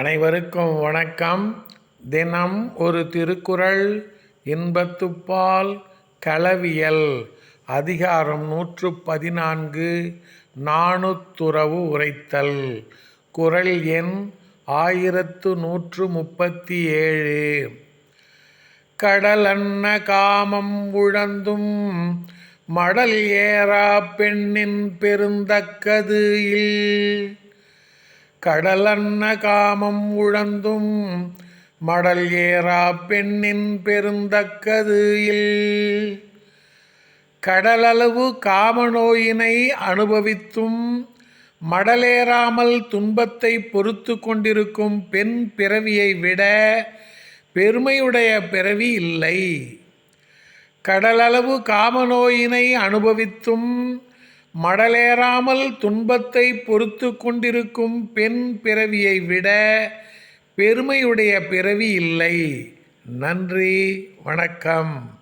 அனைவருக்கும் வணக்கம். தினம் ஒரு திருக்குறள் இன்பத்துப்பால் களவியல் அதிகாரம் நூற்று பதினான்கு நாணுத்துறவு உரைத்தல். குறள் எண் ஆயிரத்து நூற்று முப்பத்தி ஏழு கடலன்ன காமம் உழந்தும் மடல் ஏறா பெண்ணின் பெருந்தக்கது இல் கடலன்ன காமம் உழந்தும் மடல் ஏறா பெண்ணின் பெருந்தக்கது இல். கடலளவு காமநோயினை அனுபவித்தும் மடலேறாமல் துன்பத்தை பொறுத்து கொண்டிருக்கும் பெண் பிறவியை விட பெருமையுடைய பிறவி இல்லை. கடலளவு காமநோயினை அனுபவித்தும் மடலேறாமல் துன்பத்தை பொறுத்து கொண்டிருக்கும் பெண் பிறவியை விட பெருமையுடைய பிறவி இல்லை. நன்றி வணக்கம்.